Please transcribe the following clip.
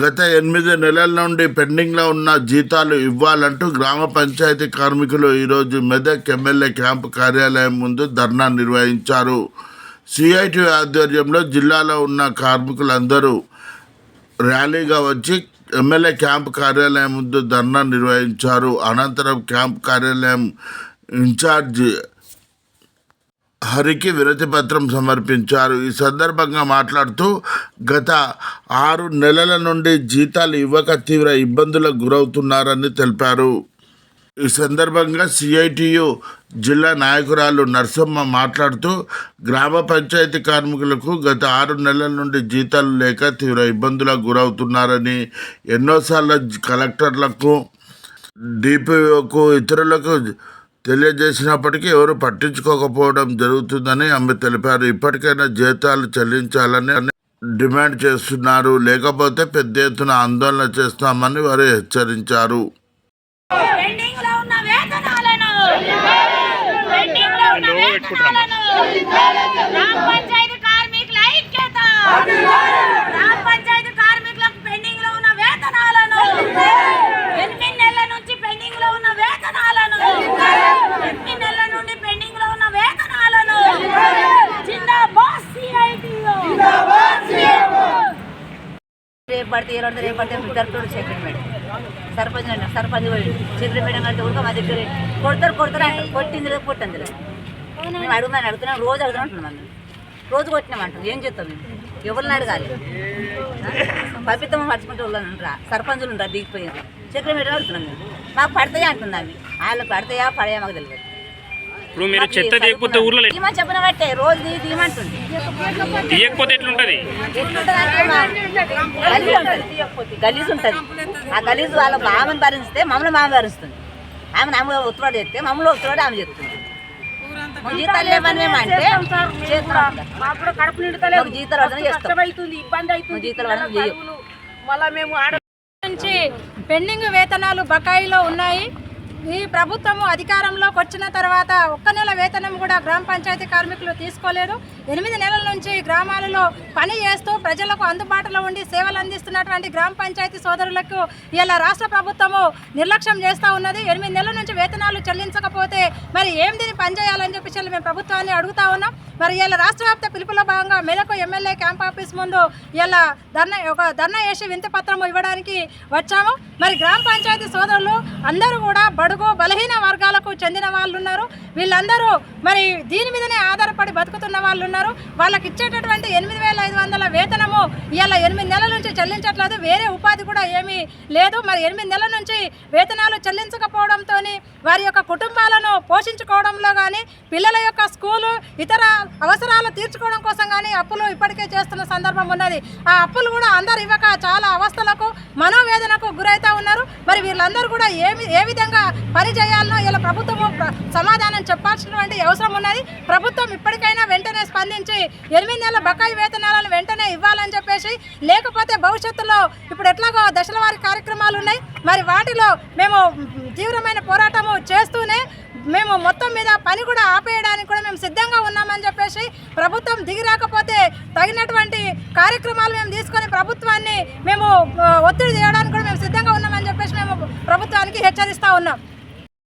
గత ఎనిమిది నెలల నుండి పెండింగ్లో ఉన్న జీతాలు ఇవ్వాలంటూ గ్రామ పంచాయతీ కార్మికులు ఈరోజు మెదక్ ఎమ్మెల్యే క్యాంపు కార్యాలయం ముందు ధర్నా నిర్వహించారు. సిఐటి ఆధ్వర్యంలో జిల్లాలో ఉన్న కార్మికులందరూ ర్యాలీగా వచ్చి ఎమ్మెల్యే క్యాంపు కార్యాలయం ముందు ధర్నా నిర్వహించారు. అనంతరం క్యాంపు కార్యాలయం ఇన్ఛార్జ్ హరికి విరతి పత్రం సమర్పించారు. ఈ సందర్భంగా మాట్లాడుతూ గత ఆరు నెలల నుండి జీతాలు ఇవ్వక తీవ్ర ఇబ్బందులకు గురవుతున్నారని తెలిపారు. ఈ సందర్భంగా సిఐటియు జిల్లా నాయకురాలు నర్సమ్మ మాట్లాడుతూ గ్రామ పంచాయతీ కార్మికులకు గత ఆరు నెలల నుండి జీతాలు లేక తీవ్ర ఇబ్బందులకు గురవుతున్నారని ఎన్నోసార్లు కలెక్టర్లకు డిపిఓకు ఇతరులకు తెలియజేసినప్పటికీ ఎవరు పట్టించుకోకపోవడం జరుగుతుందని ఆమె తెలిపారు. ఇప్పటికైనా జీతాలు చెల్లించాలని డిమాండ్ చేస్తున్నారు. లేకపోతే పెద్ద ఎత్తున ఆందోళన చేస్తామని వారు హెచ్చరించారు. పెండింగ్లో ఉన్న వేతనాలను పెండింగ్లో ఉన్న వేతనాలను గ్రామ పంచాయతీ కార్మికుల ఐక్యత గ్రామ పంచాయతీ కార్మికులకు పెండింగ్లో ఉన్న వేతనాలను ఎనిమిది నెలల నుంచి పెండింగ్లో ఉన్న వేతనాలను ఎనిమిది నెలల నుండి పెండింగ్లో ఉన్న వేతనాలను జిందాబాద్ సిఐటియు రేపు పడితే ఇరవై రేపు పడితే జరుపుతాడు చక్రి మేడం. సర్పంచ్ అంట సర్పంచ్ పోయి చక్రి మేడం అంటే కూడా మా దగ్గర కొడతారు కొడతారు అంటే కొట్టింది లేదు కొట్టింది లేదు. మేము అడుగుమని అడుగుతున్నాం రోజు అడుగుతున్నాం అంటున్నాం మేము రోజు కొట్టినామంటారు ఏం చేస్తాం మేము? ఎవరిని అడగాలి? పవిత్రం పడుచుకుంటే వాళ్ళు సర్పంచులు ఉంటారు దిగిపోయారు చక్రి మేడం అడుగుతున్నాం మేము. మాకు పడతాయా అంటున్నాం వాళ్ళు వాళ్ళకి పడతాయా పడయా మాకు తెలియదు. ఇప్పుడు మీరు చెత్త తీయకపోతే ఊర్లో తీయమని చెప్పిన బట్టే రోజు తీ తీయమంటుంది తీయకపోతే ఎట్లుంటది? గలీజ్ ఉంటుంది గలీజ్ ఉంటుంది. ఆ గలీజ్ వాళ్ళ ఆమెను భరిస్తే మమ్మల్ని ఆమె భరిస్తుంది. ఆమెను ఆమె ఉత్తరాడు చేస్తే మమ్మల్ని ఉత్తరాడు ఆమె చెప్తుంది మాకు జీతాలు లేవని మేము అంటే చేస్తున్నాం మాకు కూడా కడుపు నిండుతలేదు. మాకు జీతాలు పడతానే చేస్తాం. కష్టమవుతుంది ఇబ్బంది అవుతుంది. మాకు జీతాలు పడతానే చెయ్యం మళ్ళా మేము ఆడ నుంచి పెండింగ్ వేతనాలు బకాయిలో ఉన్నాయి. ఈ ప్రభుత్వము అధికారంలోకి వచ్చిన తర్వాత ఒక్క నెల వేతనం కూడా గ్రామ పంచాయతీ కార్మికులు తీసుకోలేదు. ఎనిమిది నెలల నుంచి గ్రామాలలో పని చేస్తూ ప్రజలకు అందుబాటులో ఉండి సేవలు అందిస్తున్నటువంటి గ్రామ పంచాయతీ సోదరులకు ఇలా రాష్ట్ర ప్రభుత్వము నిర్లక్ష్యం చేస్తూ ఉన్నది. ఎనిమిది నెలల నుంచి వేతనాలు చెల్లించకపోతే మరి ఏం దీన్ని పనిచేయాలని చెప్పేసి మేము ప్రభుత్వాన్ని అడుగుతా ఉన్నాం. మరి ఇలా రాష్ట్ర వ్యాప్త పిలుపులో భాగంగా మేరకు ఎమ్మెల్యే క్యాంప్ ఆఫీస్ ముందు ఇలా ధర్నా ఒక ధర్నా వేసి వింత పత్రము ఇవ్వడానికి వచ్చాము. మరి గ్రామ పంచాయతీ సోదరులు అందరూ కూడా బడుగు బలహీన వర్గాలకు చెందిన వాళ్ళు ఉన్నారు వీళ్ళందరూ మరి దీని మీదనే ఆధారపడి బతుకుతున్న వాళ్ళు ఉన్నారు వాళ్ళకి ఇచ్చేటటువంటి ఎనిమిది వేల ఐదు వందల వేతనము ఇలా ఎనిమిది నెలల నుంచి చెల్లించట్లేదు. వేరే ఉపాధి కూడా ఏమీ లేదు. మరి ఎనిమిది నెలల నుంచి వేతనాలు చెల్లించకపోవడంతో వారి యొక్క కుటుంబాలను పోషించుకోవడంలో కానీ పిల్లల యొక్క స్కూలు ఇతర అవసరాలు తీర్చుకోవడం కోసం కానీ అప్పులు ఇప్పటికే చేస్తున్న సందర్భం ఉన్నది. ఆ అప్పులు కూడా అందరు ఇవ్వక మరి వీళ్ళందరూ కూడా ఏమి ఏ విధంగా పని చేయాలనో ఇలా ప్రభుత్వము సమాధానం చెప్పాల్సినటువంటి అవసరం ఉన్నది. ప్రభుత్వం ఇప్పటికైనా వెంటనే స్పందించి ఎనిమిది నెలల బకాయి వేతనాలను వెంటనే ఇవ్వాలని చెప్పేసి లేకపోతే భవిష్యత్తులో ఇప్పుడు ఎట్లాగో దశల వారి కార్యక్రమాలు ఉన్నాయి. మరి వాటిలో మేము తీవ్రమైన పోరాటము చేస్తూనే మేము మొత్తం మీద పని కూడా ఆపేయడానికి కూడా మేము సిద్ధంగా ఉన్నామని చెప్పేసి ప్రభుత్వం దిగి రాకపోతే తగినటువంటి కార్యక్రమాలు మేము తీసుకొని ప్రభుత్వాన్ని మేము ఒత్తిడి చేయడానికి కూడా మేము సిద్ధంగా ఉన్నామని చెప్పేసి మేము ప్రభుత్వానికి హెచ్చరిస్తూ ఉన్నాం.